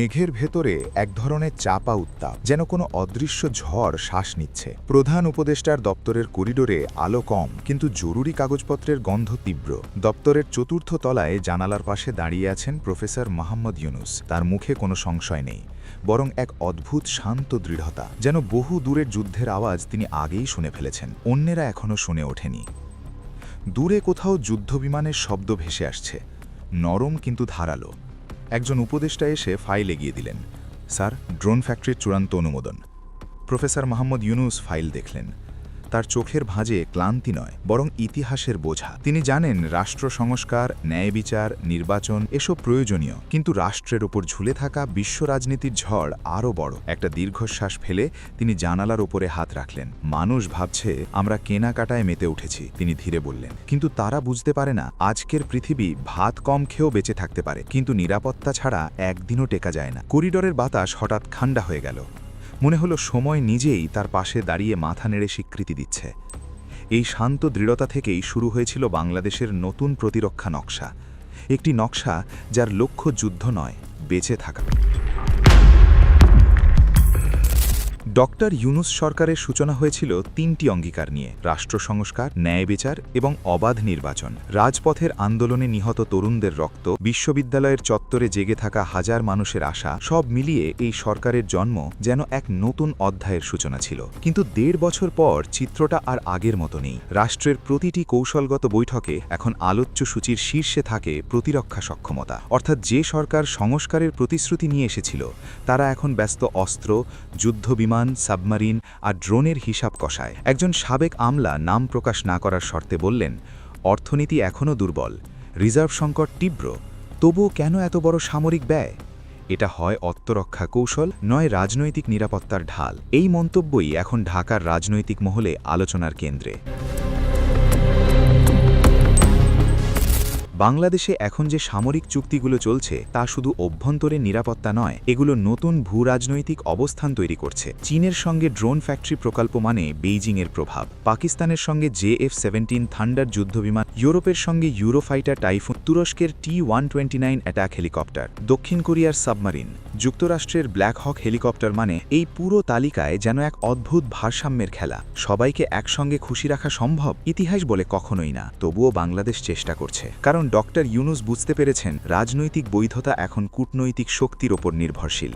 মেঘের ভেতরে এক ধরনের চাপা উত্তাপ, যেন কোনো অদৃশ্য ঝড় শ্বাস নিচ্ছে। প্রধান উপদেষ্টার দপ্তরের করিডোরে আলো কম, কিন্তু জরুরি কাগজপত্রের গন্ধ তীব্র। দপ্তরের চতুর্থ তলায় জানালার পাশে দাঁড়িয়ে আছেন প্রফেসর মোহাম্মদ ইউনুস। তার মুখে কোনো সংশয় নেই, বরং এক অদ্ভুত শান্ত দৃঢ়তা, যেন বহু দূরের যুদ্ধের আওয়াজ তিনি আগেই শুনে ফেলেছেন। অন্যেরা এখনও শুনে ওঠেনি। দূরে কোথাও যুদ্ধবিমানের শব্দ ভেসে আসছে। নরম কিন্তু ধারালো। একজন উপদেষ্টা এসে ফাইল এগিয়ে দিলেন। স্যার, ড্রোন ফ্যাক্টরির চূড়ান্ত অনুমোদন। প্রফেসর মাহমুদ ইউনুস ফাইল দেখলেন। তার চোখের ভাঁজে ক্লান্তি নয়, বরং ইতিহাসের বোঝা। তিনি জানেন রাষ্ট্র সংস্কার, ন্যায় বিচার, নির্বাচন, এসব প্রয়োজনীয়। কিন্তু রাষ্ট্রের ওপর ঝুলে থাকা বিশ্ব রাজনীতির ঝড় আরও বড়। একটা দীর্ঘশ্বাস ফেলে তিনি জানালার ওপরে হাত রাখলেন। মানুষ ভাবছে, আমরা কেনাকাটায় মেতে উঠেছি তিনি ধীরে বললেন। কিন্তু তারা বুঝতে পারে না, আজকের পৃথিবী ভাত কম খেয়েও বেঁচে থাকতে পারে। কিন্তু নিরাপত্তা ছাড়া একদিনও টেকা যায় না। করিডোরের বাতাস হঠাৎ ঠান্ডা হয়ে গেল। মনে হলো সময় নিজেই তার পাশে দাঁড়িয়ে মাথা নেড়ে স্বীকৃতি দিচ্ছে। এই শান্ত দৃঢ়তা থেকেই শুরু হয়েছিল বাংলাদেশের নতুন প্রতিরক্ষা নকশা। একটি নকশা যার লক্ষ্য যুদ্ধ নয়, বেঁচে থাকা। ডক্টর ইউনুস সরকারের সূচনা হয়েছিল তিনটি অঙ্গীকার নিয়ে, রাষ্ট্র সংস্কার, ন্যায় বিচার এবং অবাধ নির্বাচন। রাজপথের আন্দোলনে নিহত তরুণদের রক্ত, বিশ্ববিদ্যালয়ের চত্বরে জেগে থাকা হাজার মানুষের আশা, সব মিলিয়ে এই সরকারের জন্ম যেন এক নতুন অধ্যায়ের সূচনা ছিল। কিন্তু দেড় বছর পর চিত্রটা আর আগের মতো নেই। রাষ্ট্রের প্রতিটি কৌশলগত বৈঠকে এখন আলোচ্য সূচির শীর্ষে থাকে প্রতিরক্ষা সক্ষমতা। অর্থাৎ যে সরকার সংস্কারের প্রতিশ্রুতি নিয়ে এসেছিল, তারা এখন ব্যস্ত অস্ত্র, যুদ্ধবিমান সাবমারিন আর ড্রোনের হিসাব কষায়। একজন সাবেক আমলা নাম প্রকাশ না করার শর্তে বললেন, অর্থনীতি এখনও দুর্বল, রিজার্ভ সংকট তীব্র, তবুও কেন এত বড় সামরিক ব্যয়? এটা হয় অত্মরক্ষা কৌশল, নয় রাজনৈতিক নিরাপত্তার ঢাল। এই মন্তব্যই এখন ঢাকার রাজনৈতিক মহলে আলোচনার কেন্দ্রে। বাংলাদেশে এখন যে সামরিক চুক্তিগুলো চলছে, তা শুধু অভ্যন্তরে নিরাপত্তা নয়, এগুলো নতুন ভূ রাজনৈতিক অবস্থান তৈরি করছে। চীনের সঙ্গে ড্রোন ফ্যাক্টরি প্রকল্প মানে বেইজিংয়ের প্রভাব। পাকিস্তানের সঙ্গে জে এফ সেভেন্টিন থান্ডার যুদ্ধবিমান, ইউরোপের সঙ্গে ইউরোফাইটার টাইফুন, তুরস্কের T one twenty nine attack helicopter, দক্ষিণ কোরিয়ার সাবমারিন। যুক্তরাষ্ট্রের ব্ল্যাক হক হেলিকপ্টার মানে এই পুরো তালিকায় যেন এক অদ্ভুত ভারসাম্যের খেলা। সবাইকে একসঙ্গে খুশি রাখা সম্ভব ইতিহাস বলে কখনোই না, তবুও বাংলাদেশ চেষ্টা করছে। কারণ ডক্টর ইউনুস বুঝতে পেরেছেন, রাজনৈতিক বৈধতা এখন কূটনৈতিক শক্তির ওপর নির্ভরশীল।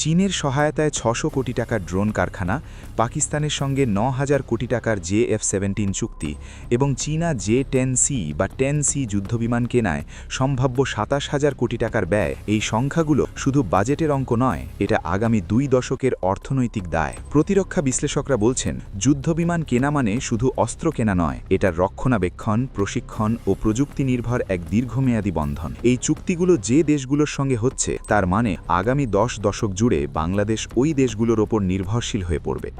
চীনের সহায়তায় ছশো কোটি টাকার ড্রোন কারখানা, পাকিস্তানের সঙ্গে ন হাজার কোটি টাকার জে এফ সেভেন্টিন চুক্তি এবং চীনা জে টেন সি বা টেন সি যুদ্ধবিমান কেনায় সম্ভাব্য সাতাশ হাজার কোটি টাকার ব্যয়। এই সংখ্যাগুলো শুধু বাজেটের অঙ্ক নয়, এটা আগামী দুই দশকের অর্থনৈতিক দায়। প্রতিরক্ষা বিশ্লেষকরা বলছেন, যুদ্ধবিমান কেনা মানে শুধু অস্ত্র কেনা নয় এটার রক্ষণাবেক্ষণ, প্রশিক্ষণ ও প্রযুক্তি নির্ভর এক দীর্ঘমেয়াদী বন্ধন। এই চুক্তিগুলো যে দেশগুলোর সঙ্গে হচ্ছে, তার মানে আগামী দশ দশক জুড়ে বাংলাদেশ ওই দেশগুলোর ওপর নির্ভরশীল হয়ে পড়বে।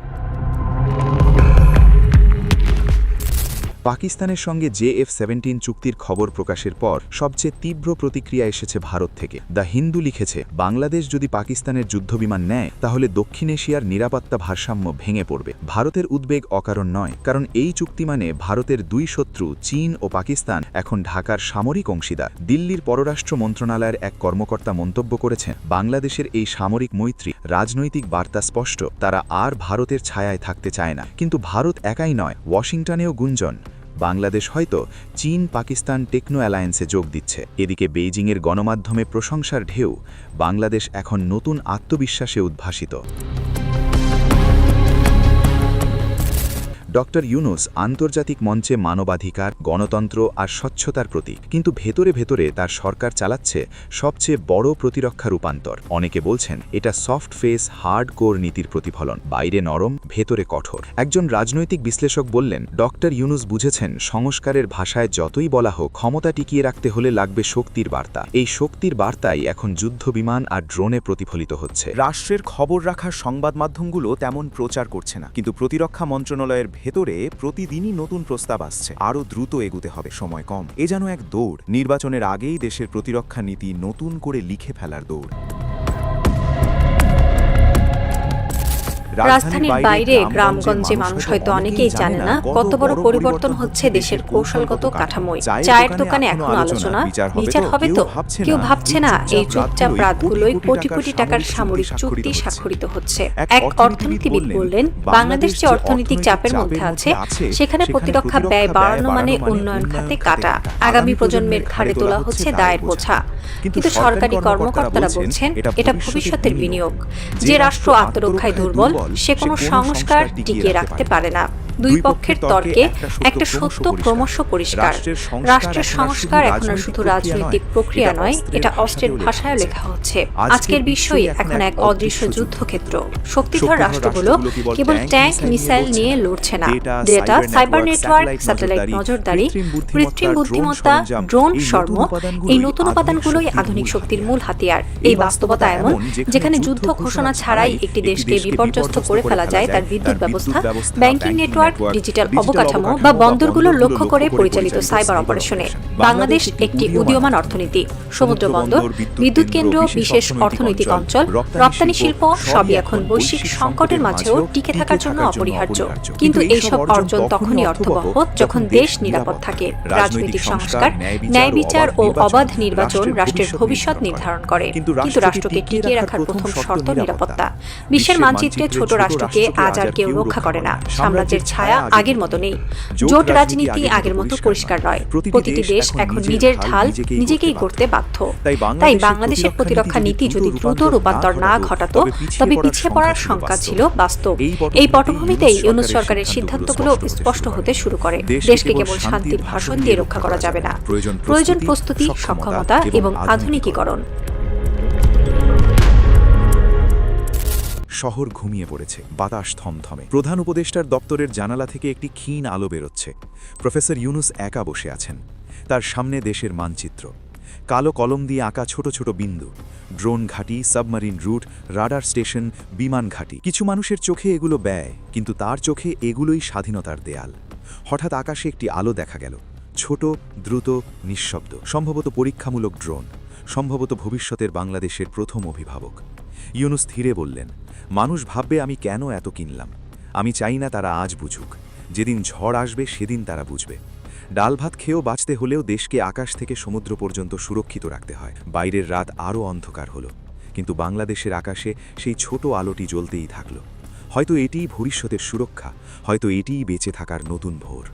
পাকিস্তানের সঙ্গে জে এফ সেভেন্টিন চুক্তির খবর প্রকাশের পর সবচেয়ে তীব্র প্রতিক্রিয়া এসেছে ভারত থেকে। দ্য হিন্দু লিখেছে, বাংলাদেশ যদি পাকিস্তানের যুদ্ধবিমান নেয়, তাহলে দক্ষিণ এশিয়ার নিরাপত্তা ভারসাম্য ভেঙে পড়বে। ভারতের উদ্বেগ অকারণ নয়, কারণ এই চুক্তি মানে ভারতের দুই শত্রু, চীন ও পাকিস্তান, এখন ঢাকার সামরিক অংশীদার। দিল্লির পররাষ্ট্র মন্ত্রণালয়ের এক কর্মকর্তা মন্তব্য করেছেন, বাংলাদেশের এই সামরিক মৈত্রী, রাজনৈতিক বার্তা স্পষ্ট, তারা আর ভারতের ছায়ায় থাকতে চায় না। কিন্তু ভারত একাই নয়, ওয়াশিংটনেও গুঞ্জন। বাংলাদেশ হয়তো চীন পাকিস্তান টেকনো অ্যালায়েন্সে যোগ দিচ্ছে। এদিকে বেইজিংয়ের গণমাধ্যমে প্রশংসার ঢেউ, বাংলাদেশ এখন নতুন আত্মবিশ্বাসে উদ্ভাসিত। ডক্টর ইউনুস আন্তর্জাতিক মঞ্চে মানবাধিকার, গণতন্ত্র আর স্বচ্ছতার প্রতীক। কিন্তু ভেতরে ভেতরে তার সরকার চালাচ্ছে সবচেয়ে বড় প্রতিরক্ষা রূপান্তর। অনেকে বলছেন, এটা সফট ফেস, হার্ড কোর নীতির প্রতিফলন। বাইরে নরম, ভেতরে কঠোর। একজন রাজনৈতিক বিশ্লেষক বললেন, ডক্টর ইউনুস বুঝেছেন, সংস্কারের ভাষায় যতই বলা হোক, ক্ষমতা টিকিয়ে রাখতে হলে লাগবে শক্তির বার্তা। এই শক্তির বার্তাই এখন যুদ্ধবিমান আর ড্রোনে প্রতিফলিত হচ্ছে। রাষ্ট্রের খবর রাখার সংবাদ মাধ্যমগুলো তেমন প্রচার করছে না। কিন্তু প্রতিরক্ষা মন্ত্রণালয়ের ভেতরে প্রতিদিনই নতুন প্রস্তাব আসছে। আরও দ্রুত এগুতে হবে, সময় কম। এ যেন এক দৌড়। নির্বাচনের আগেই দেশের প্রতিরক্ষা নীতি নতুন করে লিখে ফেলার দৌড়। রাজধানীর বাইরে গ্রামগঞ্জে মানুষ হয়তো অনেকেই জানে না কত বড় পরিবর্তন হচ্ছে দেশের কৌশলগত কাঠামোয়। চায়ের দোকানে এখন আলোচনা বিচার হবে তো? কেউ ভাবছে না এই চুপচাপ রাতগুলোই কোটি কোটি টাকার সামরিক চুক্তি স্বাক্ষরিত হচ্ছে। এক অর্থনীতিবিদ বললেন বাংলাদেশ যে অর্থনৈতিক চাপের মধ্যে আছে সেখানে প্রতিরক্ষা ব্যয় বাড়ানো মানে উন্নয়ন খাতে কাটা। আগামী প্রজন্মের ঘাড়ে তোলা হচ্ছে দায়ের বোঝা। কিন্তু সরকারি কর্মকর্তারা বলছেন এটা ভবিষ্যতের বিনিয়োগ। যে রাষ্ট্র আত্মরক্ষায় দুর্বল সে কোনো সংস্কার টিকিয়ে রাখতে পারে না। দুই পক্ষের তর্কে একটা সত্য ক্রমশ পরিষ্কার। রাষ্ট্রের সংস্কার এখন আর শুধু রাজনৈতিক প্রক্রিয়া নয় এটা অস্ত্রের ভাষায় লেখা হচ্ছে। আজকের বিষয় এখন এক অদৃশ্য যুদ্ধক্ষেত্র। শক্তিধর রাষ্ট্রগুলো কেবল ট্যাঙ্ক মিসাইল নিয়ে লড়ছে না। ডেটা সাইবার নেটওয়ার্ক স্যাটেলাইট নজরদারি কৃত্রিম বুদ্ধিমত্তা ড্রোন শর্ম এই নতুন উপাদানগুলোই আধুনিক শক্তির মূল হাতিয়ার। এই বাস্তবতা এমন যেখানে যুদ্ধ ঘোষণা ছাড়াই একটি দেশকে বিপর্যস্ত করে ফেলা যায় তার বিদ্যুৎ ব্যবস্থা ব্যাংকিং নেটওয়ার্ক ডিজিটাল অবকাঠামো বা বন্দরগুলো লক্ষ্য করে পরিচালিত সাইবার অপারেশনে বাংলাদেশ একটি উদীয়মান অর্থনীতি সমুদ্র বন্দর বিদ্যুৎ কেন্দ্র বিশেষ অর্থনৈতিক অঞ্চল রপ্তানি শিল্প সবই এখন বৈশ্বিক সংকটের মাঝেও টিকে থাকার জন্য অপরিহার্য। কিন্তু এইসব অর্জন তখনই অর্থবহ যখন দেশ নিরাপদ থাকে রাজনৈতিক সংস্কার ন্যায় বিচার ও অবাধ নির্বাচন রাষ্ট্রের ভবিষ্যৎ নির্ধারণ করে। কিন্তু রাষ্ট্রকে টিকিয়ে রাখার প্রথম শর্ত নিরাপত্তা। বিশ্বের মানচিত্রে ছোট রাষ্ট্রকে আজ আর কেউ রক্ষা করে না সাম্রাজ্যের ছায়া আগের মতো নেই। জোট রাজনীতি আগের মতো পরিষ্কার নয়। প্রতিটি দেশ এখন নিজের ঢাল নিজেকেই করতে বাধ্য। তাই বাংলাদেশের প্রতিরক্ষা নীতি যদি দ্রুত রূপান্তর না ঘটাতো তবে পিছিয়ে পড়ার শঙ্কা ছিল বাস্তব। এই পটভূমিতেই ইউনুস সরকারের সিদ্ধান্তগুলো স্পষ্ট হতে শুরু করে। দেশকে কেবল শান্তির ভাষণ দিয়ে রক্ষা করা যাবে না। প্রয়োজন প্রস্তুতি সক্ষমতা এবং আধুনিকীকরণ। শহর ঘুমিয়ে পড়েছে, বাতাস থমথমে। প্রধান উপদেষ্টার দপ্তরের জানালা থেকে একটি ক্ষীণ আলো বেরোচ্ছে। প্রফেসর ইউনুস একা বসে আছেন। তার সামনে দেশের মানচিত্র। কালো কলম দিয়ে আঁকা ছোট ছোট বিন্দু। ড্রোন ঘাঁটি, সাবমারিন রুট, রাডার স্টেশন, বিমান ঘাঁটি। কিছু মানুষের চোখে এগুলো ব্যয়, কিন্তু তার চোখে এগুলোই স্বাধীনতার দেয়াল। হঠাৎ আকাশে একটি আলো দেখা গেল। ছোট, দ্রুত, নিঃশব্দ। সম্ভবত পরীক্ষামূলক ড্রোন। সম্ভবত ভবিষ্যতের বাংলাদেশের প্রথম অভিভাবক। ইউনুস ধীরে বললেন, মানুষ ভাববে আমি কেন এত কিনলাম? আমি চাই না তারা আজ বুঝুক। যেদিন ঝড় আসবে সেদিন তারা বুঝবে। ডাল ভাত খেয়েও বাঁচতে হলেও দেশকে আকাশ থেকে সমুদ্র পর্যন্ত সুরক্ষিত রাখতে হয়। বাইরের রাত আরও অন্ধকার হলো। কিন্তু বাংলাদেশের আকাশে সেই ছোট আলোটি জ্বলতেই থাকল। হয়তো এটিই ভবিষ্যতের সুরক্ষা, হয়তো এটিই বেঁচে থাকার নতুন ভোর।